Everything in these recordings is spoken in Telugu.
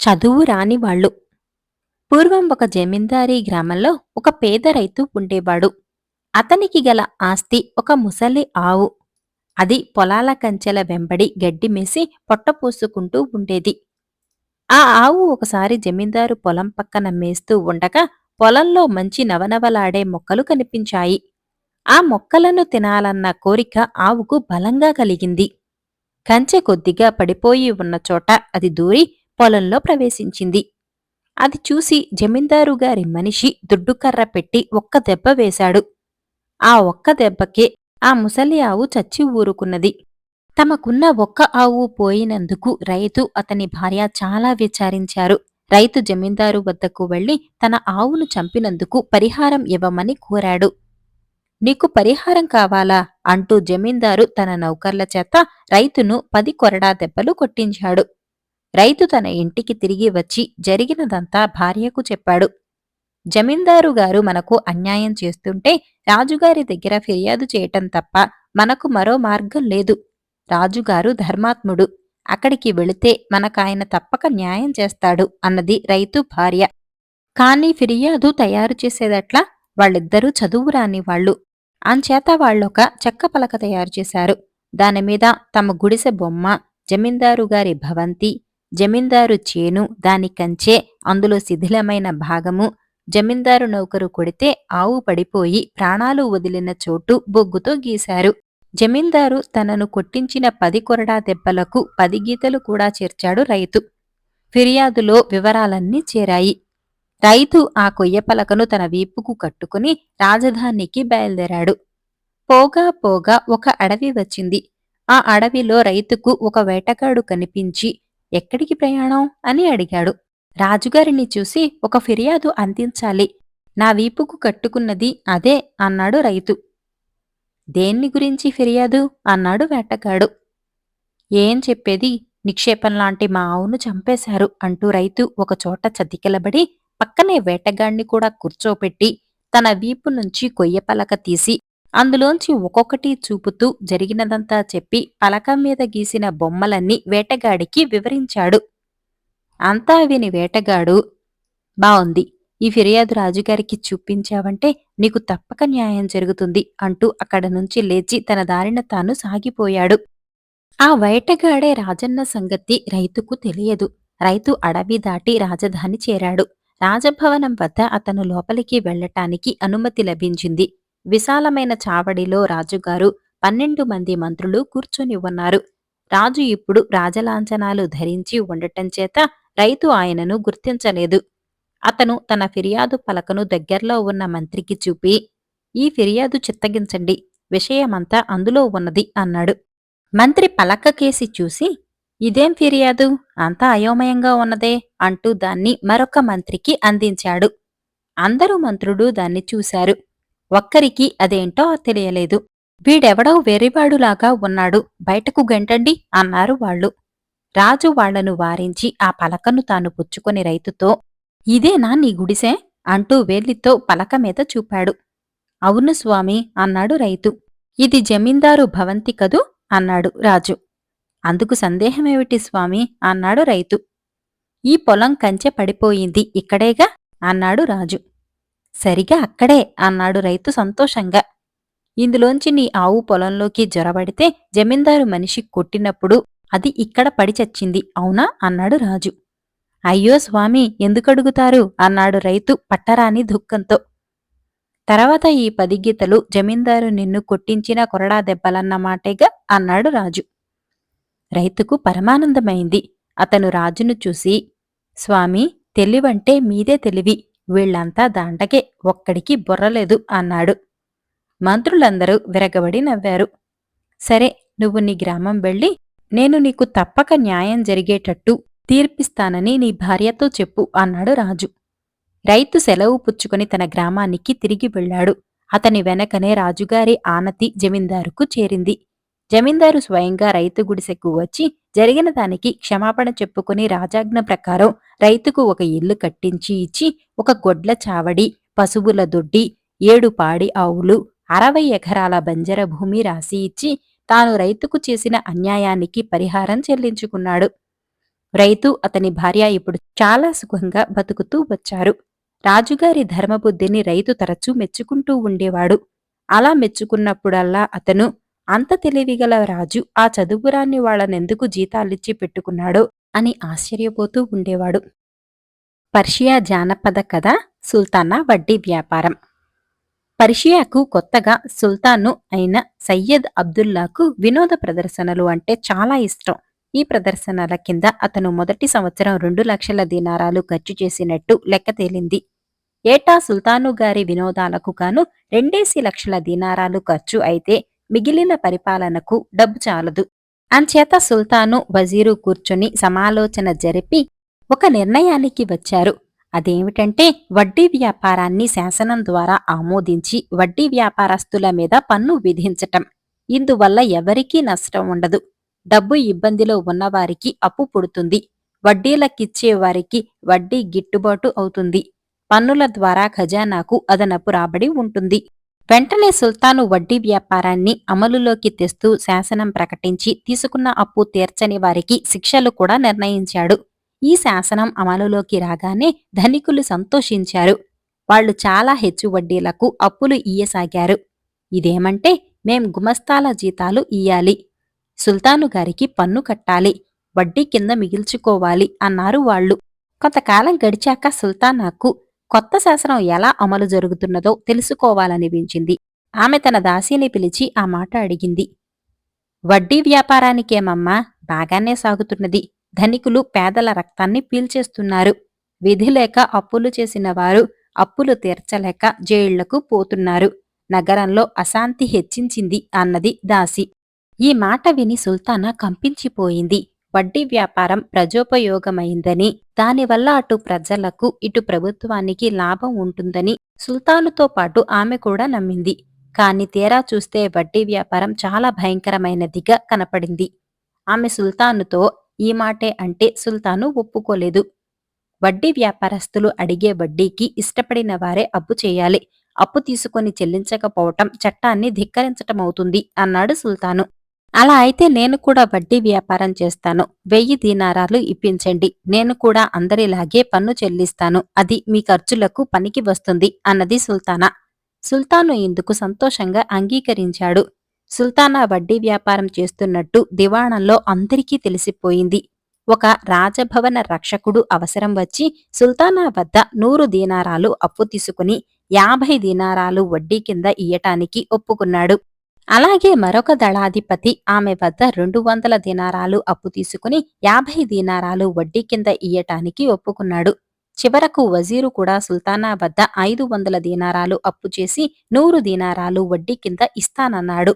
చదువు రాని వాళ్ళు. పూర్వం ఒక జమీందారీ గ్రామంలో ఒక పేద రైతు ఉండేవాడు. అతనికి గల ఆస్తి ఒక ముసలి ఆవు. అది పొలాల కంచెల వెంబడి గడ్డి మేసి పొట్టపోసుకుంటూ ఉండేది. ఆ ఆవు ఒకసారి జమీందారు పొలం పక్కన మేస్తూ ఉండగా పొలంలో మంచి నవనవలాడే మొక్కలు కనిపించాయి. ఆ మొక్కలను తినాలన్న కోరిక ఆవుకు బలంగా కలిగింది. కంచె కొద్దిగా పడిపోయి ఉన్న చోట అది దూరి పొలంలో ప్రవేశించింది. అది చూసి జమీందారు గారి మనిషి దుడ్డుకర్ర పెట్టి ఒక్క దెబ్బ వేశాడు. ఆ ఒక్క దెబ్బకే ఆ ముసలి ఆవు చచ్చి ఊరుకున్నది. తమకున్న ఒక్క ఆవు పోయినందుకు రైతు అతని భార్య చాలా విచారించారు. రైతు జమీందారు వద్దకు వెళ్ళి తన ఆవును చంపినందుకు పరిహారం ఇవ్వమని కోరాడు. నీకు పరిహారం కావాలా? అంటూ జమీందారు తన నౌకర్ల చేత రైతును పది కొరడా దెబ్బలు కొట్టించాడు. రైతు తన ఇంటికి తిరిగి వచ్చి జరిగినదంతా భార్యకు చెప్పాడు. జమీందారు గారు మనకు అన్యాయం చేస్తుంటే రాజుగారి దగ్గర ఫిర్యాదు చేయటం తప్ప మనకు మరో మార్గం లేదు. రాజుగారు ధర్మాత్ముడు. అక్కడికి వెళితే మనకాయన తప్పక న్యాయం చేస్తాడు అన్నది రైతు భార్య. కాని ఫిర్యాదు తయారు చేసేదట్లా వాళ్ళిద్దరూ చదువు రాని వాళ్ళు. అంచేత వాళ్ళొక చెక్క పలక తయారు చేశారు. దానిమీద తమ గుడిసె బొమ్మ జమీందారు గారి భవంతి జమీందారు చేను దాని కంచె అందులో శిథిలమైన భాగము. జమీందారు నౌకరు కొడితే ఆవు పడిపోయి ప్రాణాలు వదిలిన చోటు బొగ్గుతో గీశారు. జమీందారు తనను కొట్టించిన పది కొరడా దెబ్బలకు పది గీతలు కూడా చేర్చాడు రైతు. ఫిర్యాదులో వివరాలన్నీ చేరాయి. రైతు ఆ కొయ్య పలకను తన వీపుకు కట్టుకుని రాజధానికి బయలుదేరాడు. పోగా పోగా ఒక అడవి వచ్చింది. ఆ అడవిలో రైతుకు ఒక వేటగాడు కనిపించి ఎక్కడికి ప్రయాణం? అని అడిగాడు. రాజుగారిని చూసి ఒక ఫిర్యాదు అందించాలి. నా వీపుకు కట్టుకున్నది అదే అన్నాడు రైతు. దేన్ని గురించి ఫిర్యాదు? అన్నాడు వేటగాడు. ఏం చెప్పేది? నిక్షేపంలాంటి మా ఆవును చంపేశారు అంటూ రైతు ఒకచోట చతికిలబడి పక్కనే వేటగాణ్ణి కూడా కూర్చోపెట్టి తన వీపు నుంచి కొయ్య పలక తీసి అందులోంచి ఒక్కొక్కటి చూపుతూ జరిగినదంతా చెప్పి పలక మీద గీసిన బొమ్మలన్నీ వేటగాడికి వివరించాడు. అంతా విని వేటగాడు బావుంది. ఈ ఫిర్యాదు రాజుగారికి చూపించావంటే నీకు తప్పక న్యాయం జరుగుతుంది అంటూ అక్కడ నుంచి లేచి తన దారిన తాను సాగిపోయాడు. ఆ వేటగాడే రాజన్న సంగతి రైతుకు తెలియదు. రైతు అడవి దాటి రాజధాని చేరాడు. రాజభవనం వద్ద అతను లోపలికి వెళ్ళటానికి అనుమతి లభించింది. విశాలమైన చావడిలో రాజుగారు పన్నెండు మంది మంత్రులు కూర్చొని ఉన్నారు. రాజు ఇప్పుడు రాజలాంఛనాలు ధరించి ఉండటం చేత రైతు ఆయనను గుర్తించలేదు. అతను తన ఫిర్యాదు పలకను దగ్గర్లో ఉన్న మంత్రికి చూపి ఈ ఫిర్యాదు చిత్తగించండి విషయమంతా అందులో ఉన్నది అన్నాడు. మంత్రి పలక కేసి చూసి ఇదేం ఫిర్యాదు? అంతా అయోమయంగా ఉన్నదే అంటూ దాన్ని మరొక మంత్రికి అందించాడు. అందరూ మంత్రుడు దాన్ని చూశారు. ఒక్కరికి అదేంటో తెలియలేదు. వీడెవడో వెర్రివాడులాగా ఉన్నాడు. బయటకు గంటండి అన్నారు వాళ్ళు. రాజు వాళ్ళను వారించి ఆ పలకను తాను పుచ్చుకొని రైతుతో ఇదేనా నీ గుడిసే? అంటూ వేలితో పలక మీద చూపాడు. అవును స్వామి అన్నాడు రైతు. ఇది జమీందారు భవంతి కదూ? అన్నాడు రాజు. అందుకు సందేహమేమిటి స్వామి? అన్నాడు రైతు. ఈ పొలం కంచె పడిపోయింది ఇక్కడేగా? అన్నాడు రాజు. సరిగా అక్కడే అన్నాడు రైతు సంతోషంగా. ఇందులోంచి నీ ఆవు పొలంలోకి జొరబడితే జమీందారు మనిషి కొట్టినప్పుడు అది ఇక్కడ పడి చచ్చింది అవునా? అన్నాడు రాజు. అయ్యో స్వామి ఎందుకడుగుతారు? అన్నాడు రైతు పట్టరాని దుఃఖంతో. తర్వాత ఈ పది గీతలు జమీందారు నిన్ను కొట్టించిన కొరడా దెబ్బలన్నమాటేగా అన్నాడు రాజు. రైతుకు పరమానందమైంది. అతను రాజును చూసి స్వామి తెలివంటే మీదే తెలివి. వీళ్ళంతా దాంటకే ఒక్కడికి బుర్రలేదు అన్నాడు. మంత్రులందరూ విరగబడి నవ్వారు. సరే నువ్వు నీ గ్రామం వెళ్ళి నేను నీకు తప్పక న్యాయం జరిగేటట్టు తీర్పిస్తానని నీ భార్యతో చెప్పు అన్నాడు రాజు. రైతు సెలవు పుచ్చుకొని తన గ్రామానికి తిరిగి వెళ్ళాడు. అతని వెనకనే రాజుగారి ఆనతి జమీందారుకు చేరింది. జమీందారు స్వయంగా రైతు గుడిసెకు వచ్చి జరిగిన దానికి క్షమాపణ చెప్పుకుని రాజాజ్ఞ ప్రకారం రైతుకు ఒక ఇల్లు కట్టించి ఇచ్చి ఒక గొడ్ల చావడి పశువుల దొడ్డి ఏడు పాడి ఆవులు అరవై ఎకరాల బంజర భూమి రాసి ఇచ్చి తాను రైతుకు చేసిన అన్యాయానికి పరిహారం చెల్లించుకున్నాడు. రైతు అతని భార్య ఇప్పుడు చాలా సుఖంగా బతుకుతూ వచ్చారు. రాజుగారి ధర్మబుద్ధిని రైతు తరచూ మెచ్చుకుంటూ ఉండేవాడు. అలా మెచ్చుకున్నప్పుడల్లా అతను అంత తెలివిగల రాజు ఆ చదువురాన్ని వాళ్ళనెందుకు జీతాలిచ్చి పెట్టుకున్నాడో అని ఆశ్చర్యపోతూ ఉండేవాడు. పర్షియా జానపద కథ సుల్తానా వడ్డీ వ్యాపారం. పర్షియాకు కొత్తగా సుల్తాను అయిన సయ్యద్ అబ్దుల్లాకు వినోద ప్రదర్శనలు అంటే చాలా ఇష్టం. ఈ ప్రదర్శనల కింద అతను మొదటి సంవత్సరం రెండు లక్షల దినారాలు ఖర్చు చేసినట్టు లెక్క తేలింది. ఏటా సుల్తాను గారి వినోదాలకు గాను రెండేసి లక్షల దినారాలు ఖర్చు అయితే మిగిలిన పరిపాలనకు డబ్బు చాలదు. అంచేత సుల్తాను వజీరు కూర్చొని సమాలోచన జరిపి ఒక నిర్ణయానికి వచ్చారు. అదేమిటంటే వడ్డీ వ్యాపారాన్ని శాసనం ద్వారా ఆమోదించి వడ్డీ వ్యాపారస్తుల మీద పన్ను విధించటం. ఇందువల్ల ఎవరికీ నష్టం ఉండదు. డబ్బు ఇబ్బందిలో ఉన్నవారికి అప్పు పుడుతుంది. వడ్డీలకిచ్చే వారికి వడ్డీ గిట్టుబాటు అవుతుంది. పన్నుల ద్వారా ఖజానాకు అదనపు రాబడి ఉంటుంది. వెంటనే సుల్తాను వడ్డీ వ్యాపారాన్ని అమలులోకి తెస్తూ శాసనం ప్రకటించి తీసుకున్న అప్పు తీర్చని వారికి శిక్షలు కూడా నిర్ణయించాడు. ఈ శాసనం అమలులోకి రాగానే ధనికులు సంతోషించారు. వాళ్ళు చాలా హెచ్చు వడ్డీలకు అప్పులు ఇయ్యసాగారు. ఇదేమంటే మేం గుమస్తాల జీతాలు ఇయ్యాలి. సుల్తాను గారికి పన్ను కట్టాలి. వడ్డీ కింద మిగిల్చుకోవాలి అన్నారు వాళ్ళు. కొంతకాలం గడిచాక సుల్తానాకు కొత్త శాసనం ఎలా అమలు జరుగుతున్నదో తెలుసుకోవాలనిపించింది. ఆమె తన దాసీని పిలిచి ఆ మాట అడిగింది. వడ్డీ వ్యాపారానికేమమ్మా బాగానే సాగుతున్నది. ధనికులు పేదల రక్తాన్ని పీల్చేస్తున్నారు. విధి లేక అప్పులు చేసిన వారు అప్పులు తీర్చలేక జైళ్ళకు పోతున్నారు. నగరంలో అశాంతి హెచ్చించింది అన్నది దాసి. ఈ మాట విని సుల్తానా కంపించిపోయింది. వడ్డీ వ్యాపారం ప్రజోపయోగమైందని దానివల్ల అటు ప్రజలకు ఇటు ప్రభుత్వానికి లాభం ఉంటుందని సుల్తానుతో పాటు ఆమె కూడా నమ్మింది. కాని తీరా చూస్తే వడ్డీ వ్యాపారం చాలా భయంకరమైనదిగా కనపడింది. ఆమె సుల్తానుతో ఈ మాటే అంటే సుల్తాను ఒప్పుకోలేదు. వడ్డీ వ్యాపారస్తులు అడిగే వడ్డీకి ఇష్టపడిన వారే అప్పు చేయాలి. అప్పు తీసుకొని చెల్లించకపోవటం చట్టాన్ని ధిక్కరించటమవుతుంది అన్నాడు సుల్తాను. అలా అయితే నేను కూడా వడ్డీ వ్యాపారం చేస్తాను. వెయ్యి దీనారాలు ఇప్పించండి. నేను కూడా అందరిలాగే పన్ను చెల్లిస్తాను. అది మీ ఖర్చులకు పనికి వస్తుంది అన్నది సుల్తానా. సుల్తాను ఇందుకు సంతోషంగా అంగీకరించాడు. సుల్తానా వడ్డీ వ్యాపారం చేస్తున్నట్టు దివాణంలో అందరికీ తెలిసిపోయింది. ఒక రాజభవన రక్షకుడు అవసరం వచ్చి సుల్తానా వద్ద నూరు దీనారాలు అప్పు తీసుకుని యాభై దీనారాలు వడ్డీ కింద ఇయ్యటానికి ఒప్పుకున్నాడు. అలాగే మరొక దళాధిపతి ఆమె వద్ద రెండు వందల దీనారాలు అప్పు తీసుకుని యాభై దీనారాలు వడ్డీ కింద ఇయ్యటానికి ఒప్పుకున్నాడు. చివరకు వజీరు కూడా సుల్తానా వద్ద ఐదు వందల దీనారాలు అప్పు చేసి నూరు దీనారాలు వడ్డీ కింద ఇస్తానన్నాడు.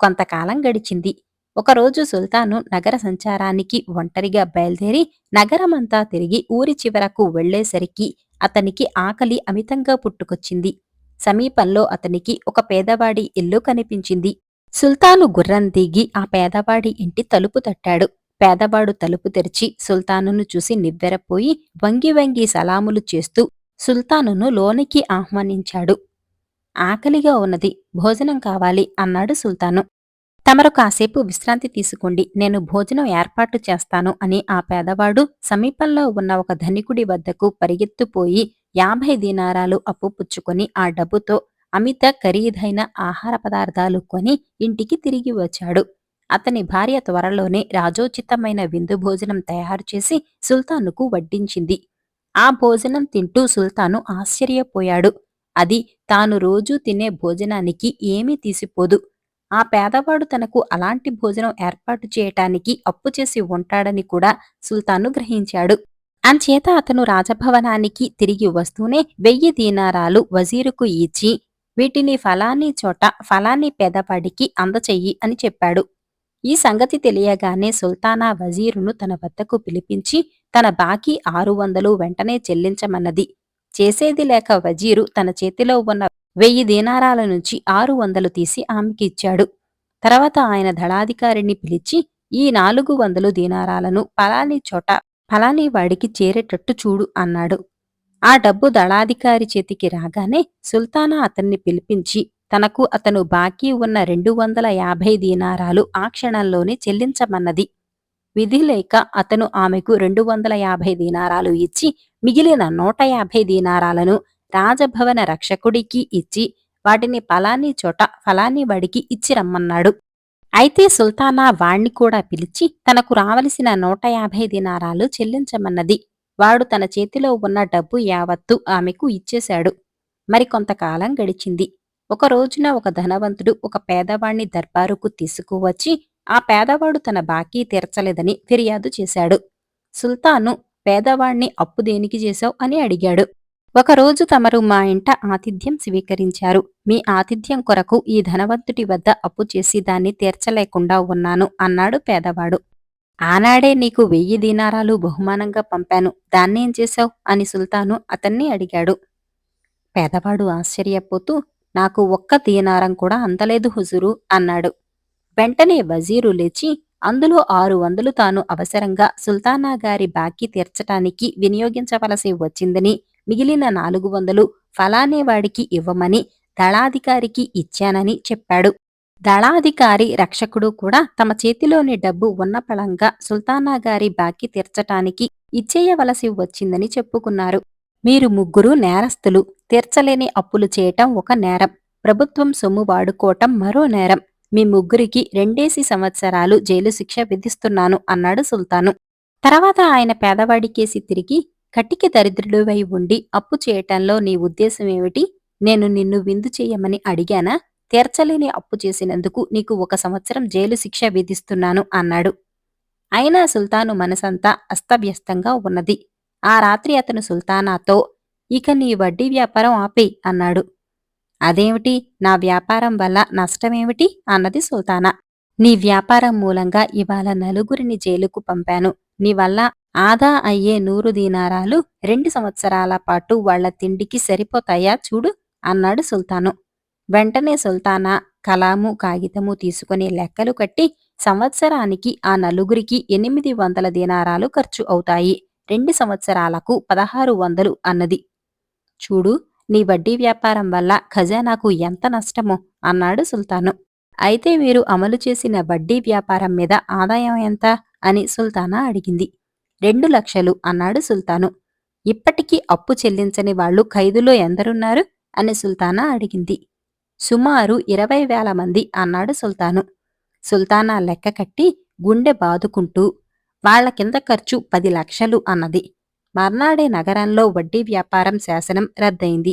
కొంతకాలం గడిచింది. ఒకరోజు సుల్తాను నగర సంచారానికి ఒంటరిగా బయలుదేరి నగరమంతా తిరిగి ఊరి చివరకు వెళ్ళేసరికి అతనికి ఆకలి అమితంగా పుట్టుకొచ్చింది. సమీపంలో అతనికి ఒక పేదవాడి ఇల్లు కనిపించింది. సుల్తాను గుర్రం దిగి ఆ పేదవాడి ఇంటి తలుపు తట్టాడు. పేదవాడు తలుపు తెరిచి సుల్తానును చూసి నివ్వెరపోయి వంగి వంగి సలాములు చేస్తూ సుల్తానును లోనికి ఆహ్వానించాడు. ఆకలిగా ఉన్నది భోజనం కావాలి అన్నాడు సుల్తాను. తమరు కాసేపు విశ్రాంతి తీసుకోండి నేను భోజనం ఏర్పాటు చేస్తాను అని ఆ పేదవాడు సమీపంలో ఉన్న ఒక ధనికుడి వద్దకు పరిగెత్తుపోయి యాభై దినారాలు అప్పు పుచ్చుకొని ఆ డబ్బుతో అమిత ఖరీదైన ఆహార పదార్థాలు కొని ఇంటికి తిరిగి వచ్చాడు. అతని భార్య త్వరలోనే రాజోచితమైన విందు భోజనం తయారు చేసి సుల్తానుకు వడ్డించింది. ఆ భోజనం తింటూ సుల్తాను ఆశ్చర్యపోయాడు. అది తాను రోజూ తినే భోజనానికి ఏమీ తీసిపోదు. ఆ పేదవాడు తనకు అలాంటి భోజనం ఏర్పాటు చేయటానికి అప్పు చేసి ఉంటాడని కూడా సుల్తాను గ్రహించాడు. అంచేత అతను రాజభవనానికి తిరిగి వస్తూనే వెయ్యి దీనారాలు వజీరుకు ఇచ్చి వీటిని ఫలాని చోట ఫలాని పేదవాడికి అందచెయ్యి అని చెప్పాడు. ఈ సంగతి తెలియగానే సుల్తానా వజీరును తన వద్దకు పిలిపించి తన బాకీ ఆరు వందలు వెంటనే చెల్లించమన్నది. చేసేది లేక వజీరు తన చేతిలో ఉన్న వెయ్యి దీనారాల నుంచి ఆరు వందలు తీసి ఆమెకి ఇచ్చాడు. తర్వాత ఆయన దళాధికారిని పిలిచి ఈ నాలుగు వందలు దీనారాలను పలాని చోట ఫలాని వాడికి చేరేటట్టు చూడు అన్నాడు. ఆ డబ్బు దళాధికారి చేతికి రాగానే సుల్తానా అతన్ని పిలిపించి తనకు అతను బాకీ ఉన్న రెండు వందల యాభై దీనారాలు ఆ క్షణంలోనే చెల్లించమన్నది. విధి లేక అతను ఆమెకు రెండు వందల యాభై దీనారాలు ఇచ్చి మిగిలిన నూట యాభై దీనారాలను రాజభవన రక్షకుడికి ఇచ్చి వాటిని ఫలాని చోట ఫలాని వాడికి ఇచ్చి రమ్మన్నాడు. అయితే సుల్తానా వాణ్ణి కూడా పిలిచి తనకు రావలసిన నూట యాభై దినారాలు చెల్లించమన్నది. వాడు తన చేతిలో ఉన్న డబ్బు యావత్తు ఆమెకు ఇచ్చేశాడు. మరికొంతకాలం గడిచింది. ఒక రోజున ఒక ధనవంతుడు ఒక పేదవాణ్ణి దర్బారుకు తీసుకువచ్చి ఆ పేదవాడు తన బాకీ తీర్చలేదని ఫిర్యాదు చేశాడు. సుల్తాను పేదవాణ్ణి అప్పు దేనికి చేశావు? అని అడిగాడు. ఒకరోజు తమరు మా ఇంట ఆతిథ్యం స్వీకరించారు. మీ ఆతిథ్యం కొరకు ఈ ధనవంతుడి వద్ద అప్పు చేసి దాన్ని తీర్చలేకుండా ఉన్నాను అన్నాడు పేదవాడు. ఆనాడే నీకు వెయ్యి దీనారాలు బహుమానంగా పంపాను. దాన్నేం చేశావు? అని సుల్తాను అతన్ని అడిగాడు. పేదవాడు ఆశ్చర్యపోతూ నాకు ఒక్క దీనారం కూడా అందలేదు హుజురు అన్నాడు. వెంటనే వజీరు లేచి అందులో ఆరు వందలు తాను అవసరంగా సుల్తానా గారి బాకీ తీర్చటానికి వినియోగించవలసి వచ్చిందని మిగిలిన నాలుగు వందలు ఫలానే వాడికి ఇవ్వమని దళాధికారికి ఇచ్చానని చెప్పాడు. దళాధికారి రక్షకుడు కూడా తమ చేతిలోని డబ్బు ఉన్న పళంగా సుల్తానా గారి బాకీ తీర్చటానికి ఇచ్చేయవలసి వచ్చిందని చెప్పుకున్నారు. మీరు ముగ్గురు నేరస్తులు తీర్చలేని అప్పులు చేయటం ఒక నేరం. ప్రభుత్వం సొమ్ము వాడుకోవటం మరో నేరం. మీ ముగ్గురికి రెండేసి సంవత్సరాలు జైలు శిక్ష విధిస్తున్నాను అన్నాడు సుల్తాను. తర్వాత ఆయన పేదవాడికేసి తిరిగి కటికి దరిద్రుడివై ఉండి అప్పు చేయటంలో నీ ఉద్దేశం ఏమిటి? నేను నిన్ను విందు చేయమని అడిగానా? తీర్చలేని అప్పు చేసినందుకు నీకు ఒక సంవత్సరం జైలు శిక్ష విధిస్తున్నాను అన్నాడు. అయినా సుల్తాను మనసంతా అస్తవ్యస్తంగా ఉన్నది. ఆ రాత్రి అతను సుల్తానాతో ఇక నీ వడ్డీ వ్యాపారం ఆపే అన్నాడు. అదేమిటి? నా వ్యాపారం వల్ల నష్టమేమిటి? అన్నది సుల్తానా. నీ వ్యాపారం మూలంగా ఇవాళ నలుగురిని జైలుకు పంపాను. నీ వల్ల ఆదా అయ్యే నూరు దీనారాలు రెండు సంవత్సరాల పాటు వాళ్ళ తిండికి సరిపోతాయా చూడు అన్నాడు సుల్తాను. వెంటనే సుల్తానా కలాము కాగితము తీసుకుని లెక్కలు కట్టి సంవత్సరానికి ఆ నలుగురికి ఎనిమిది వందల దీనారాలు ఖర్చు అవుతాయి. రెండు సంవత్సరాలకు పదహారు వందలు అన్నది. చూడు నీ వడ్డీ వ్యాపారం వల్ల ఖజానాకు ఎంత నష్టమో అన్నాడు సుల్తాను. అయితే మీరు అమలు చేసిన వడ్డీ వ్యాపారం మీద ఆదాయం ఎంత అని సుల్తానా అడిగింది. రెండు లక్షలు అన్నాడు సుల్తాను. ఇప్పటికీ అప్పు చెల్లించని వాళ్ళు ఖైదులో ఎందరున్నారు? అని సుల్తానా అడిగింది. సుమారు ఇరవై వేల మంది అన్నాడు సుల్తాను. సుల్తానా లెక్క కట్టి గుండె బాదుకుంటూ వాళ్ళ కింద ఖర్చు పది లక్షలు అన్నది. మర్నాడే నగరంలో వడ్డీ వ్యాపారం శాసనం రద్దయింది.